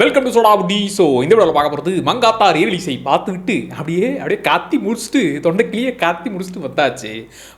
Welcome to Soda Pudi so இந்த விட பார்க்க போகிறது மங்காத்தா ரீரிலீஸை பார்த்துக்கிட்டு அப்படியே அப்படியே காத்தி முடிச்சுட்டு தொண்டைக்கிலேயே காத்தி முடிச்சுட்டு வந்தாச்சு.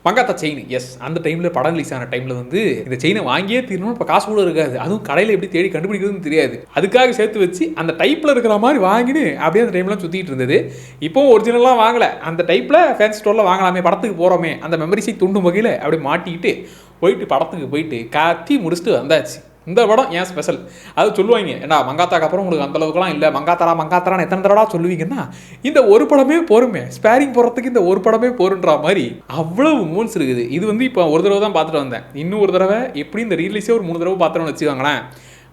மங்காத்தா செயின் எஸ் அந்த டைமில் படம் ரிலீஸ் ஆன டைமில் வந்து இந்த செயினை வாங்கியே தீரணும் இப்போ காசு கூட இருக்காது. அதுவும் கடையில் எப்படி தேடி கண்டுபிடிக்கிறதுன்னு தெரியாது. அதுக்காக சேர்த்து வச்சு அந்த டைப்பில் இருக்கிற மாதிரி வாங்கினு அப்படியே அந்த டைம்லாம் சுற்றிட்டு இருந்தது. இப்போவும் ஒரிஜினலாக வாங்கலை. அந்த டைப்பில் ஃபேன்ஸ் ஸ்டோரில் வாங்கலாமே படத்துக்கு போகிறோமே அந்த மெமரிஸை தூண்டும் வகையில் அப்படியே மாட்டிக்கிட்டு போயிட்டு படத்துக்கு போயிட்டு காத்தி முடிச்சுட்டு வந்தாச்சு. இந்த படம் ஏன் ஸ்பெஷல் அது சொல்லுவாங்க ஏன்னா மங்காத்தாக்கு அப்புறம் உங்களுக்கு அந்த அளவுக்குலாம் இல்லை. மங்காத்தாரா மங்காத்தாரான்னு எத்தனை தடவை சொல்லுவீங்கன்னா இந்த ஒரு படமே போருமே. ஸ்பேரிங் போகிறதுக்கு இந்த ஒரு படமே போருன்ற மாதிரி அவ்வளவு மூன்ஸ் இருக்குது. இது வந்து இப்போ ஒரு தடவை தான் பார்த்துட்டு வந்தேன். இன்னும் ஒரு தடவை எப்படி இந்த ரீலீஸே ஒரு மூணு தடவை பார்த்துட்டு வச்சுக்கோங்களேன்.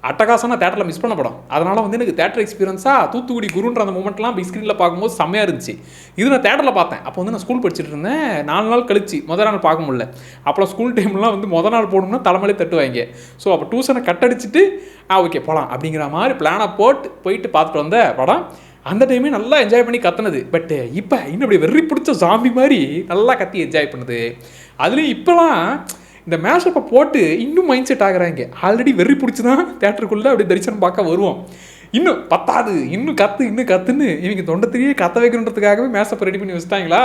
அட்டகாசம் தேட்டரில் மிஸ் பண்ண படம். அதனால் வந்து எனக்கு தேட்டர் எக்ஸ்பீரியன்ஸாக தூத்துக்குடி குருன்ற அந்த மூமெண்ட்லாம் பிக் ஸ்க்ரீனில் பார்க்கும்போது செம்மையாக இருந்துச்சு. இது நான் தேட்டரில் பார்த்தேன். அப்போ வந்து நான் ஸ்கூல் படிச்சுட்டு இருந்தேன். நாலு நாள் கழிச்சு முதல் நாள் பார்க்க முடியல. அப்புறம் ஸ்கூல் டைம்லாம் வந்து முதல் நாள் போகணும்னா தலைமையிலே தட்டுவாங்க. ஸோ அப்போ டியூஷனை கட் அடிச்சுட்டு ஆ ஓகே போகலாம் அப்படிங்கிற மாதிரி பிளானை போட்டு போயிட்டு பார்த்துட்டு வந்த படம். அந்த டைமே நல்லா என்ஜாய் பண்ணி கத்துனது. பட் இப்போ இன்னும் அப்படி வெறி பிடிச்ச ஜாம்பி மாதிரி நல்லா கத்தி என்ஜாய் பண்ணுது. அதுலேயும் இப்போலாம் இந்த மேஷப்பை போட்டு இன்னும் மைண்ட் செட் ஆகிறாங்க. ஆல்ரெடி வெறி பிடிச்சி தான் தேட்டருக்குள்ளே அப்படியே தரிசனம் பார்க்க வருவோம். இன்னும் பத்தாது இன்னும் கத்து இன்னும் கத்துன்னு இவங்க தொண்டத்திலேயே கத்த வைக்கணுன்றதுக்காகவே மேஷப்பை ரெடி பண்ணி வச்சுட்டாங்களா?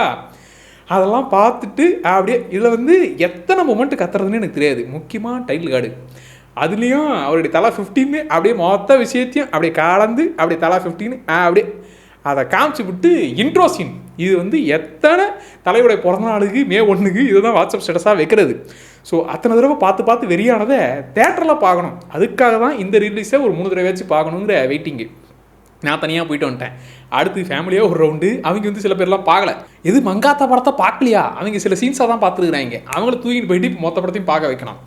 அதெல்லாம் பார்த்துட்டு அப்படியே இதில் வந்து எத்தனை மொமெண்ட் கத்துறதுன்னு எனக்கு தெரியாது. முக்கியமாக டைட்டில் கார்டு அதுலேயும் அவருடைய தலா ஃபிஃப்டின்னு அப்படியே மொத்த விஷயத்தையும் அப்படியே கலந்து அப்படியே தலா ஃபிஃப்டின்னு அப்படியே அதை காமிச்சு விட்டு இன்ட்ரோ சீன் இது வந்து எத்தனை தலைவருடைய பிறந்த நாளுக்கு மே ஒன்றுக்கு இதுதான் வாட்ஸ்அப் ஸ்டேட்டஸாக வைக்கிறது. ஸோ அத்தனை தடவை பார்த்து பார்த்து வெறியானதை தேட்டரில் பார்க்கணும். அதுக்காக தான் இந்த ரிலீஸை ஒரு மூணு தடவை வச்சு பார்க்கணுங்கிற வெயிட்டிங்கு நான் தனியாக போயிட்டு வந்துட்டேன். அடுத்து ஃபேமிலியாக ஒரு ரவுண்டு அவங்க வந்து சில பேர்லாம் பார்க்கல. எது மங்காத்தா படத்தை பார்க்கலையா? அவங்க சில சீன்ஸாக தான் பார்த்துருக்குறாங்க. அவங்கள தூக்கிட்டு போயிட்டு மொத்த படத்தையும் பார்க்க வைக்கணும்.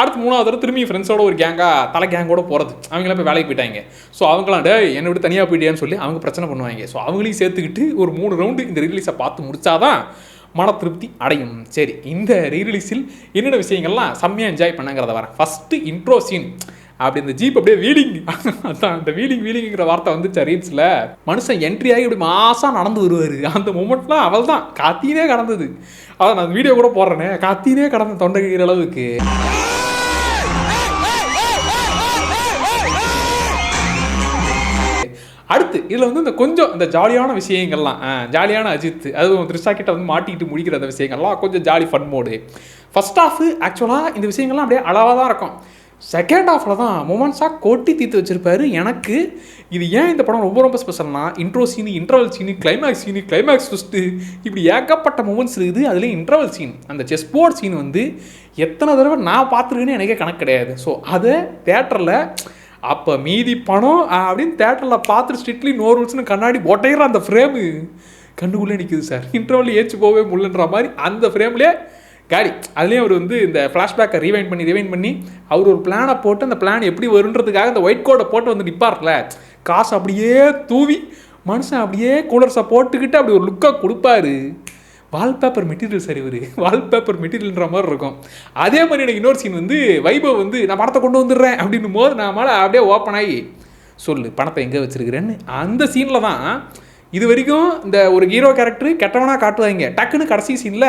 அடுத்து மூணாவது தடவை திரும்பி ஃப்ரெண்ட்ஸோட ஒரு கேங்காக தலை கேங்கோட போகிறது அவங்களாம் போய் வேலைக்கு போயிட்டாங்க. ஸோ அவங்களாம் டே என்னை விட்டு தனியாக போயிட்டியான்னு சொல்லி அவங்க பிரச்சனை பண்ணுவாங்க. ஸோ அவங்களையும் சேர்த்துக்கிட்டு ஒரு மூணு ரவுண்டு இந்த ரிலீஸை பார்த்து முடிச்சாதான் மன திருப்தி அடையும். சரி இந்த ரீரிலீஸில் என்னென்ன விஷயங்கள்லாம் செம்மையாக என்ஜாய் பண்ணங்கிறத வரேன். ஃபஸ்ட்டு இன்ட்ரோ சீன் அப்படி இந்த ஜீப் அப்படியே வீலிங். அதான் அந்த வீலிங் வீலிங்கிற வார்த்தை வந்துச்சு ரீல்ஸில் மனுஷன் என்ட்ரி ஆகி இப்படி மாதம் நடந்து வருவார். அந்த மூமெண்ட்லாம் அவள் தான். காத்தினே கடந்தது. அதான் நான் வீடியோ கூட போடுறேனே. காத்தினே கடந்த தொண்டை அளவுக்கு. அடுத்து இதில் வந்து இந்த கொஞ்சம் இந்த ஜாலியான விஷயங்கள்லாம் ஜாலியான அஜித் அதுவும் த்ரிஷா கிட்ட வந்து மாட்டிக்கிட்டு முடிக்கிற அந்த விஷயங்கள்லாம் கொஞ்சம் jolly fun mode first half ஆக்சுவலாக இந்த விஷயங்கள்லாம் அப்படியே அளவாக தான் இருக்கும். செகண்ட் ஆஃபில் தான் மொமன்ஸாக கொட்டி தீர்த்து வச்சிருப்பாரு. எனக்கு இது ஏன் இந்த படம் ரொம்ப ரொம்ப ஸ்பெஷல்னா intro scene interval scene climax scene climax first இப்படி ஏகப்பட்ட மூமெண்ட்ஸ் இருக்குது. அதுலேயும் இன்டர்வல் சீன் அந்த செஸ் போர்ட் சீன் வந்து எத்தனை தடவை நான் பார்த்துருக்கேன்னு எனக்கே கணக்கு கிடையாது. ஸோ அதை தேட்டரில் அப்போ மீதி பணம் அப்படின்னு தேட்டரில் பார்த்துட்டு ஸ்ட்ரிக்ட்லி நோ ரூல்ஸ்னு கண்ணாடி ஒட்டையிற அந்த ஃப்ரேமு கண்ணுக்குள்ளே நிற்குது சார் இன்டர்வல் ஏச்சு போகவே முடியலன்ற மாதிரி அந்த ஃப்ரேம்லேயே காடி அதுலேயும் அவர் வந்து இந்த ஃப்ளாஷ்பேக்கை ரீவைண்ட் பண்ணி ரிவைண்ட் பண்ணி அவர் ஒரு பிளானை போட்டு அந்த பிளான் எப்படி வருன்றதுக்காக அந்த ஒயிட் கோடை போட்டு வந்து நிற்பார்ல காசு அப்படியே தூவி மனுஷன் அப்படியே கூலர்ஸை போட்டுக்கிட்டு அப்படி ஒரு லுக்காக கொடுப்பாரு. வால்பேப்பர் மெட்டீரியல் சார் இவர். வால்பேப்பர் மெட்டீரியல்ன்ற மாதிரி இருக்கும். அதே மாதிரி எனக்கு இன்னொரு சீன் வந்து வைபவ் வந்து நான் படத்தை கொண்டு வந்துடுறேன் அப்படின்னும் போது நான் மேலே அப்படியே ஓப்பன் ஆகி சொல்லு பணத்தை எங்கே வச்சிருக்கிறேன்னு? அந்த சீனில் தான் இது வரைக்கும் இந்த ஒரு ஹீரோ கேரக்டர் கெட்டவனாக காட்டுவாங்க டக்குன்னு கடைசி சீனில்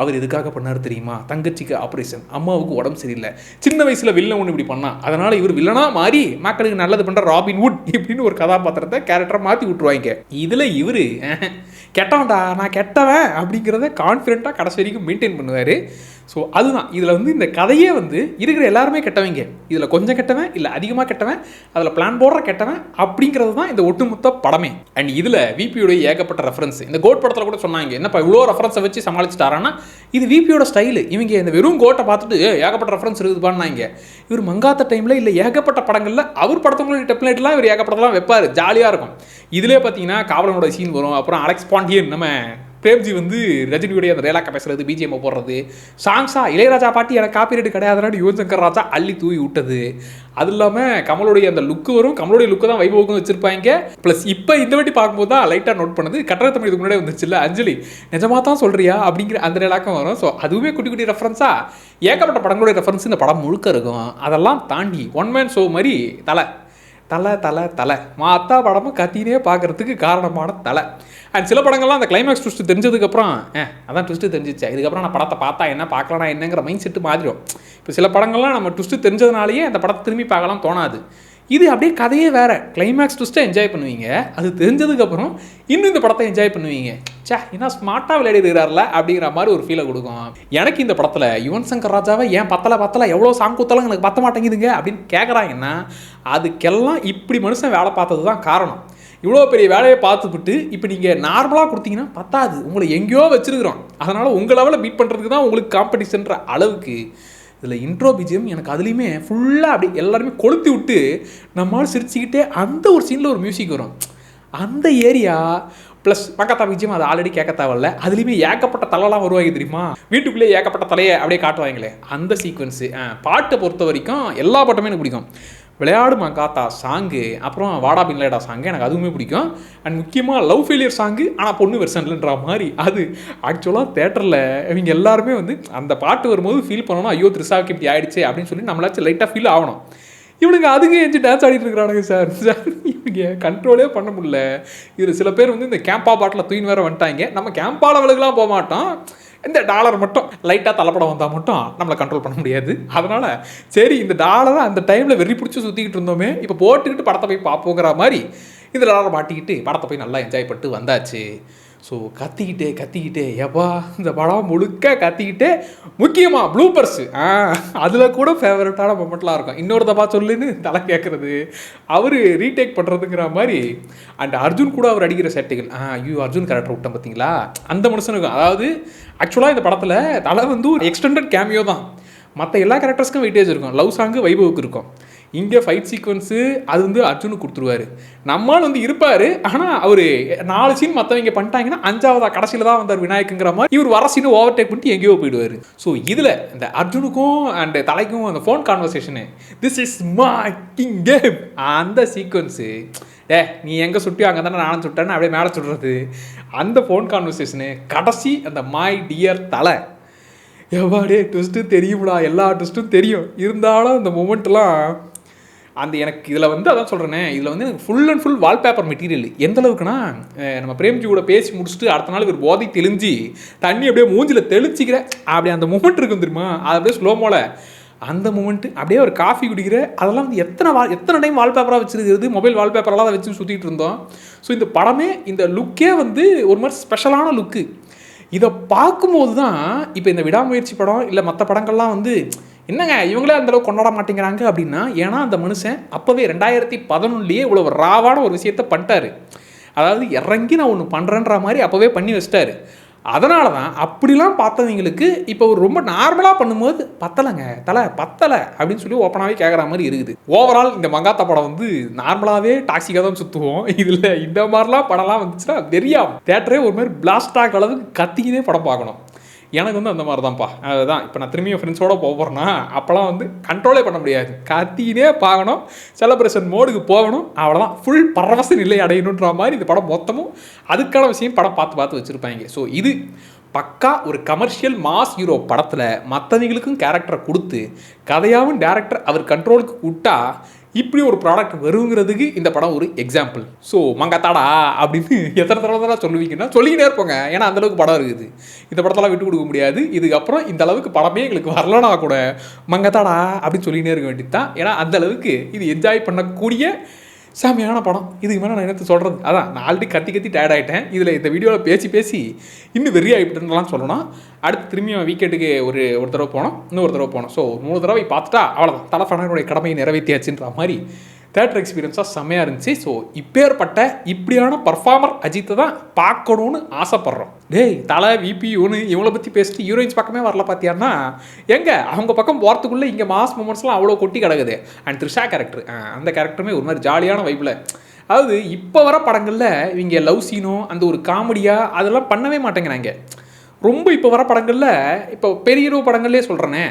அவர் எதுக்காக பண்ணார் தெரியுமா? தங்கச்சிக்கு ஆப்ரேஷன் அம்மாவுக்கு உடம்பு சரியில்லை. சின்ன வயசில் வில்லன் ஒன்று இப்படி பண்ணான் அதனால் இவர் வில்லனாக மாறி மக்களுக்கு நல்லது பண்ணுற ராபின் வுட் இப்படின்னு ஒரு கதாபாத்திரத்தை கேரக்டரை மாற்றி விட்டுருவாங்க. இதில் இவர் கெட்டவன்டா நான் கெட்டவன் அப்படிங்கிறத கான்ஃபிடென்ட்டாக கடைசி வரைக்கும் மெயின்டைன் பண்ணுவார். ஸோ அதுதான். இதில் வந்து இந்த கதையே வந்து இருக்கிற எல்லாருமே கெட்டவங்க. இதில் கொஞ்சம் கெட்டவன் இல்லை அதிகமாக கெட்டவன் அதில் பிளான் போடுற கெட்டவன் அப்படிங்கிறது தான் இந்த ஒட்டுமொத்த படமே. அண்ட் இதில் விபியோடைய ஏகப்பட்ட ரெஃபரன்ஸ் இந்த கோட் படத்தில் கூட சொன்னாங்க என்னப்பா இவ்வளோ ரெஃபரன்ஸை வச்சு சமாளிச்சுட்டாரான்னா? இது விபியோட ஸ்டைலு இவங்க இந்த வெறும் கோட்டை பார்த்துட்டு ஏகப்பட்ட ரெஃபரன்ஸ் இருக்குதுப்பான்னாங்க. இவர் மங்காத்த டைமில் இல்லை ஏகப்பட்ட படங்களில் அவர் படத்தவங்களுடைய டெப்லெட்லாம் இவர் ஏகப்பட்டதெல்லாம் வைப்பார். ஜாலியாக இருக்கும். இதிலே பார்த்தீங்கன்னா காவலனோட சீன் வரும். அப்புறம் அலெக்ஸ் பாண்டியன் நம்ம பிரேம்ஜி வந்து ரஜினியுடைய அந்த ரேலாக்க பேசுறது பிஜிஎம் போடுறது சாங்ஸா இளையராஜா பாட்டி எனக்கு காப்பி ரேட்டு கிடையாதுன்னு யுவன் சங்கர் ராஜா அள்ளி தூவி விட்டது. அது இல்லாமல் கமலுடைய அந்த லுக்கு வரும் கமலுடைய லுக்கு தான் வைபவுக்கும் வச்சிருப்பாங்க. ப்ளஸ் இப்போ இந்த வாட்டி பார்க்கும்போது தான் லைட்டாக நோட் பண்ணது கட்டளை தமிழ் இதுக்கு முன்னாடி வந்துச்சுல்ல அஞ்சலி நிஜமாக தான் சொல்றியா? அப்படிங்கிற அந்த ரேலாக்கம் வரும். ஸோ அதுவுமே குட்டி குட்டி ரெஃபரன்ஸாக ஏகப்பட்ட படங்களுடைய ரெஃபரன்ஸ் இந்த படம் முழுக்க இருக்கும். அதெல்லாம் தாண்டி ஒன் மேன் ஷோ மாதிரி தலை. தலை தலை தலை. மாத்தா படமும் கத்தினே பார்க்கறதுக்கு காரணமான தலை. அண்ட் சில படங்கள்லாம் அந்த கிளைமேக்ஸ் ட்விஸ்ட்டு தெரிஞ்சதுக்கப்புறம் ஏ அதான் ட்விஸ்ட்டு தெரிஞ்சிச்சு. இதுக்கப்புறம் நான் படத்தை பார்த்தா என்ன பார்க்கலனா என்னங்கிற மைண்ட் செட்டு மாறிடும் இப்போ சில படங்கள்லாம் நம்ம ட்விஸ்ட்டு தெரிஞ்சதுனாலேயே அந்த படத்தை திரும்பி பார்க்கலாம் தோணாது. இது அப்படியே கதையே வேறு. கிளைமேக்ஸ் ட்விஸ்ட்டை என்ஜாய் பண்ணுவீங்க. அது தெரிஞ்சதுக்கப்புறம் இன்னும் இந்த படத்தை என்ஜாய் பண்ணுவீங்க. சே என்ன ஸ்மார்ட்டாக விளையாடிருக்கிறார்ல அப்படிங்கிற மாதிரி ஒரு ஃபீலை கொடுக்கும். எனக்கு இந்த படத்தில் யுவன் சங்கர் ராஜாவை ஏன் பத்தலை பத்தலை எவ்வளோ சாங் குத்தலாம் எனக்கு பத்த மாட்டேங்குதுங்க அப்படின்னு கேட்குறாங்கன்னா அதுக்கெல்லாம் இப்படி மனுஷன் வேலை பார்த்தது தான் காரணம். இவ்வளோ பெரிய வேலையை பார்த்துக்கிட்டு இப்போ நீங்கள் நார்மலாக கொடுத்தீங்கன்னா பத்தாது. உங்களை எங்கேயோ வச்சிருக்கிறோம். அதனால் உங்கள் லெவலில் பீட் பண்ணுறதுக்கு தான் உங்களுக்கு காம்படிஷன்ற அளவுக்கு இதில் இன்ட்ரோ பிஜிஎம் எனக்கு அதுலேயுமே ஃபுல்லாக அப்படி எல்லாருமே கொளுத்தி விட்டு நம்மளால் சிரிச்சுக்கிட்டே அந்த ஒரு சீனில் ஒரு மியூசிக் வரும். அந்த ஏரியா ப்ளஸ் பக்கத்தா பிஜிஎம் அது ஆல்ரெடி கேட்க தேவையில்ல அதுலேயுமே ஏகப்பட்ட தலைலாம் வருவாங்க தெரியுமா? வீட்டுக்குள்ளேயே ஏகப்பட்ட தலையை அப்படியே காட்டுவாங்களே. அந்த சீக்வன்ஸு பாட்டை பொறுத்த வரைக்கும் எல்லா பாட்டுமே எனக்கு பிடிக்கும். விளையாடு மங்காத்தா சாங்கு. அப்புறம் வாடா பின்லேடா சாங்கு. எனக்கு அதுவுமே பிடிக்கும். அண்ட் முக்கியமாக லவ் ஃபெயிலியர் சாங்கு ஆனால் பொண்ணு வெர்ஷன்லன்ற மாதிரி. அது ஆக்சுவலாக தேட்டரில் இவங்க எல்லாருமே வந்து அந்த பாட்டு வரும்போது ஃபீல் பண்ணணும். ஐயோ திருசாவுக்கு இப்படி ஆயிடுச்சு அப்படின்னு சொல்லி நம்மளாச்சும் லைட்டாக ஃபீல் ஆகணும். இவனுங்க அதுங்க எஞ்சி டான்ஸ் ஆடிட்டு இருக்கிறானுங்க சார் சார் இவங்க கண்ட்ரோலே பண்ண முடியல. இதில் சில பேர் வந்து இந்த கேம்பா பாட்டில் தூயின் வேற வந்துட்டாங்க. நம்ம கேம்பாவில் லெவலுக்குலாம் போக மாட்டோம். இந்த டாலர் மட்டும் லைட்டாக தலைப்படம் வந்தால் மட்டும் நம்மளை கண்ட்ரோல் பண்ண முடியாது. அதனால் சரி இந்த டாலரை அந்த டைமில் வெறி பிடிச்சி சுற்றிக்கிட்டு இருந்தோமே இப்போ போட்டுக்கிட்டு படத்தை போய் பார்ப்போங்கிற மாதிரி இந்த டாலரை மாட்டிக்கிட்டு படத்தை போய் நல்லா என்ஜாய் பண்ணிட்டு வந்தாச்சு. ஸோ கத்திக்கிட்டே கத்திக்கிட்டே எப்பா இந்த படம் முழுக்க கத்திக்கிட்டே முக்கியமாக ப்ளூப்பர்ஸு ஆ அதில் கூட ஃபேவரட்டான மொமெண்ட்லாம் இருக்கும். இன்னொரு தப்பா சொல்லுன்னு தலை கேட்குறது அவர் ரீடேக் பண்ணுறதுங்கிற மாதிரி அண்ட் அர்ஜுன் கூட அவர் அடிக்கிற செட்டுகள் ஆ ஐயோ அர்ஜுன் கேரக்டர் விட்டேன் பார்த்தீங்களா அந்த மனுஷனுக்கும் அதாவது ஆக்சுவலாக இந்த படத்தில் தலை வந்து ஒரு எக்ஸ்டெண்டட் கேமியோ தான். மற்ற எல்லா கேரக்டர்ஸ்க்கும் வெயிட்டேஜ் இருக்கும். லவ் சாங்கு வைபவுக்கு இருக்கும். இங்கே ஃபைட் சீக்வன்ஸு அது வந்து அர்ஜுனுக்கு கொடுத்துருவாரு. நம்மால் வந்து இருப்பார் ஆனால் அவர் நாலு சீன் மற்றவங்க பண்ணிட்டாங்கன்னா அஞ்சாவதா கடைசியில் தான் வந்தார் விநாயக்குங்கிற மாதிரி இவர் வர சீனு ஓவர் டேக் பண்ணிட்டு எங்கேயோ போயிடுவார். ஸோ இதில் இந்த அர்ஜுனுக்கும் அண்ட் தலைக்கும் அந்த phone conversation this is my king game அந்த சீக்வன்ஸு ஏ நீ எங்கே சுட்டியோ அங்கே தானே நானும் சுட்டேன்னு அப்படியே மேலே சுடுறது. அந்த ஃபோன் கான்வர்சேஷனு கடைசி அந்த மாய் டியர் தலை எவ்வாடே ட்விஸ்ட்டு தெரியும்டா எல்லா ட்விஸ்ட்டும் தெரியும். இருந்தாலும் அந்த மூமெண்ட்லாம் அந்த எனக்கு இதில் வந்து அதான் சொல்கிறேனே இதில் வந்து எனக்கு full and full wallpaper material எந்த அளவுக்குன்னா நம்ம பிரேம்ஜி கூட பேசி முடிச்சுட்டு அடுத்த நாள் இவர் போதை தெளிஞ்சு தண்ணி அப்படியே மூஞ்சில் தெளிச்சிக்கிற அப்படி அந்த மூமெண்ட் இருக்கும் தெரியுமா? அது அப்படியே ஸ்லோமோல அந்த மூமெண்ட்டு அப்படியே ஒரு காஃபி குடிக்கிற அதெல்லாம் வந்து எத்தனை வா எத்தனை டைம் வால்பேப்பராக வச்சிருக்கிறது மொபைல் வால்பேப்பரெல்லாம் அதை வச்சு சுற்றிட்டு இருந்தோம். ஸோ இந்த படமே இந்த லுக்கே வந்து ஒரு மாதிரி ஸ்பெஷலான லுக்கு இதை பார்க்கும்போது தான் இப்போ இந்த விடாமுயற்சி படம் இல்லை மற்ற படங்கள்லாம் வந்து என்னங்க இவங்களே அந்த அளவுக்கு கொண்டாட மாட்டேங்கிறாங்க அப்படின்னா ஏன்னா அந்த மனுஷன் அப்போவே ரெண்டாயிரத்தி பதினொன்றுலேயே இவ்வளோ ராவான ஒரு விஷயத்த பண்ணிட்டாரு. அதாவது இறங்கி நான் ஒன்று பண்ணுறேன்ற மாதிரி அப்போவே பண்ணி வச்சிட்டாரு. அதனால தான் அப்படிலாம் பார்த்தவங்களுக்கு இப்போ ஒரு ரொம்ப நார்மலாக பண்ணும்போது பத்தலைங்க தலை பத்தலை அப்படின்னு சொல்லி ஓப்பனாகவே கேட்குற மாதிரி இருக்குது. ஓவரால் இந்த மங்காத்தா படம் வந்து நார்மலாகவே டாக்ஸிக்காக தான் சுற்றுவோம் இதில் இந்த மாதிரிலாம் படம்லாம் வந்துச்சுன்னா வெறியாம் தேட்டரே ஒரு மாதிரி பிளாஸ்ட் ஆக அளவுக்கு கத்திக்கிதே படம் பார்க்கணும். எனக்கு வந்து அந்த மாதிரி தான்ப்பா அதுதான் இப்போ நான் திரும்பியும் ஃப்ரெண்ட்ஸோடு போக போகிறேன்னா அப்போலாம் வந்து கண்ட்ரோலே பண்ண முடியாது. கத்தினே பார்க்கணும். செலப்ரேஷன் மோடுக்கு போகணும். அவ்வளோதான் ஃபுல் பரவச நிலை அடையணுன்ற மாதிரி இந்த படம் மொத்தமும் அதுக்கான விஷயம் படம் பார்த்து பார்த்து வச்சுருப்பாங்க. ஸோ இது பக்கா ஒரு கமர்ஷியல் மாஸ் ஹீரோ படத்தில் மற்றவங்களுக்கும் கேரக்டரை கொடுத்து கதையாகவும் டேரக்டர் அவர் கண்ட்ரோலுக்கு விட்டா இப்படி ஒரு ப்ராடக்ட் வருங்கிறதுக்கு இந்த படம் ஒரு எக்ஸாம்பிள் ஸோ மங்கத்தாடா அப்படின்னு எத்தனை தடவை தடவை சொல்லுவீங்கன்னா சொல்லிக்கிட்டே இருப்போங்க. ஏன்னா அந்தளவுக்கு படம் இருக்குது. இந்த படத்தெல்லாம் விட்டு கொடுக்க முடியாது. இதுக்கப்புறம் இந்த அளவுக்கு படமே எங்களுக்கு வரலனா கூட மங்கத்தாடா அப்படின்னு சொல்லிக்கிட்டே இருக்க வேண்டியது தான் ஏன்னா அந்தளவுக்கு இது என்ஜாய் பண்ணக்கூடிய சாமியான படம். இதுக்கு மேலே நான் என்னத்து சொல்கிறது அதான் நான் ஆல்ரெடி கத்தி கத்தி டயர்ட் ஆகிட்டேன் இதில் இந்த வீடியோவில் பேசி பேசி இன்னும் வெறி ஆகிட்டுலாம் சொல்லணும் அடுத்து திரும்பியும் வீக்கெட்டுக்கு ஒரு ஒரு தடவை போனோம் இன்னொரு தடவை போனோம் ஸோ மூணு தடவை பார்த்துட்டா அவ்வளோதான் தலை ஃபேனனுடைய கடமையை நிறைவேற்றியாச்சுன்ற மாதிரி தேட்டர் எக்ஸ்பீரியன்ஸாக செம்மையாக இருந்துச்சு. ஸோ இப்பேற்பட்ட இப்படியான பர்ஃபார்மர் அஜித்தை தான் பார்க்கணும்னு ஆசைப்பட்றோம். டேய் தலை விபியூன்னு இவங்கள பற்றி பேசிட்டு ஹீரோயின்ஸ் பக்கமே வரல பார்த்தியான்னா எங்கே? அவங்க பக்கம் போகிறதுக்குள்ளே இங்கே மாஸ் மூமெண்ட்ஸ்லாம் அவ்வளோ கொட்டி கிடக்குது. அண்ட் த்ரிஷா கேரக்டர் அந்த கேரக்டருமே ஒரு மாதிரி ஜாலியான வைப்பில் அதாவது இப்போ வர படங்களில் இவங்க லவ் சீனோ அந்த ஒரு காமெடியாக அதெல்லாம் பண்ணவே மாட்டேங்கிறாங்க. ரொம்ப இப்போ வர படங்களில் இப்போ பெரிய ஹீரோ படங்கள்லேயே சொல்கிறேனே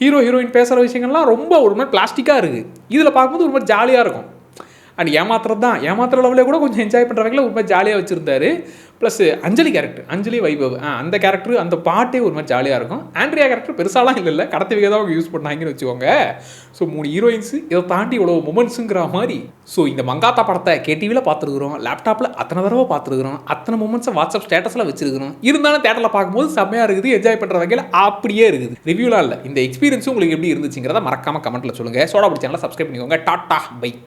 ஹீரோ ஹீரோயின் பேசுகிற விஷயங்கள்லாம் ரொம்ப ஒரு மாதிரி பிளாஸ்டிக்காக இருக்குது இதில் பார்க்கும்போது ஒரு மாதிரி ஜாலியாக இருக்கும். அண்ட் ஏமாத்துறது தான் ஏமாத்துற லெவலே கூட கொஞ்சம் என்ஜாய் பண்ணுறவங்கள ஒரு மாதிரி ஜாலியாக வச்சுருந்தாரு. Plus Anjali character Anjali Vaibhav. அந்த கேரக்டர் அந்த பாட்டே ஒரு மாதிரி ஜாலியாக இருக்கும். ஆண்ட்ரியா கேரக்டர் பெருசாலாம் இல்லை இல்லை. கடத்த தான் அவங்க யூஸ் பண்ணாங்கன்னு வச்சுக்கோங்க. ஸோ மூணு ஹீரோயின்ஸ் இதை தாண்டி இவ்வளோ மூமெண்ட்ஸுங்கிற மாதிரி. ஸோ இந்த மங்காத்தா படத்தை கேடிவியில் பார்த்துருக்குறோம். லேப்டாப்பில் அத்தனை தடவை பார்த்துருக்குறோம். அத்தனை மூமெண்ட்ஸை வாட்ஸ்அப் ஸ்டேட்டஸில் வச்சிருக்கிறோம். இருந்தாலும் தேட்டரில் பார்க்கும்போது செம்மையாக இருக்குது. என்ஜாய் பண்ணுற வகையில் அப்படியே இருக்குது. ரிவ்யூலாம் இல்லை. இந்த எக்ஸ்பீரியன்ஸும் உங்களுக்கு எப்படி இருந்துச்சுங்கிறத மறக்காம கமெண்ட்டில் சொல்லுங்கள் சோடா பிடிச்சாங்களா சப்ஸ்கிரைப் பண்ணிக்கோங்க. Tata bye